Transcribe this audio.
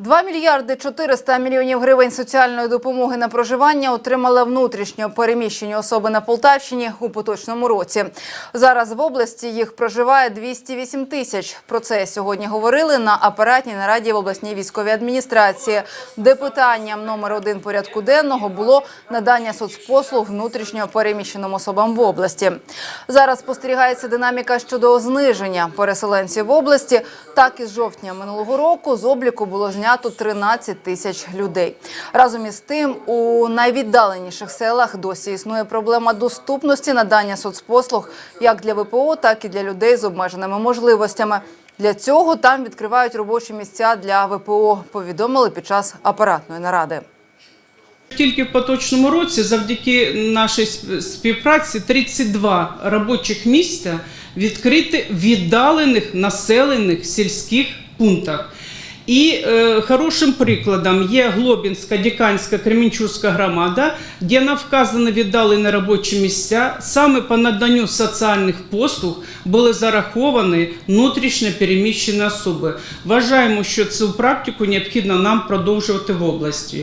2 мільярди 400 мільйонів гривень соціальної допомоги на проживання отримали внутрішньо переміщені особи на Полтавщині у поточному році. Зараз в області їх проживає 208 тисяч. Про це сьогодні говорили на апаратній нараді в обласній військовій адміністрації, де питанням номер один порядку денного було надання соцпослуг внутрішньо переміщеним особам в області. Зараз спостерігається динаміка щодо зниження переселенців в області. Так із жовтня минулого року з обліку було знято 13 тисяч людей. Разом із тим, у найвіддаленіших селах досі існує проблема доступності надання соцпослуг як для ВПО, так і для людей з обмеженими можливостями. Для цього там відкривають робочі місця для ВПО. Повідомили під час апаратної наради. Тільки в поточному році, завдяки нашій сп- співпраці, 32 робочих місця відкриті в віддалених населених сільських пунктах. І е, хорошим прикладом є Глобінська, Діканська, Кремінчуська громада, де на віддали віддалені робочі місця саме по наданню соціальних послуг були зараховані внутрішньо переміщені особи. Вважаємо, що цю практику необхідно нам продовжувати в області.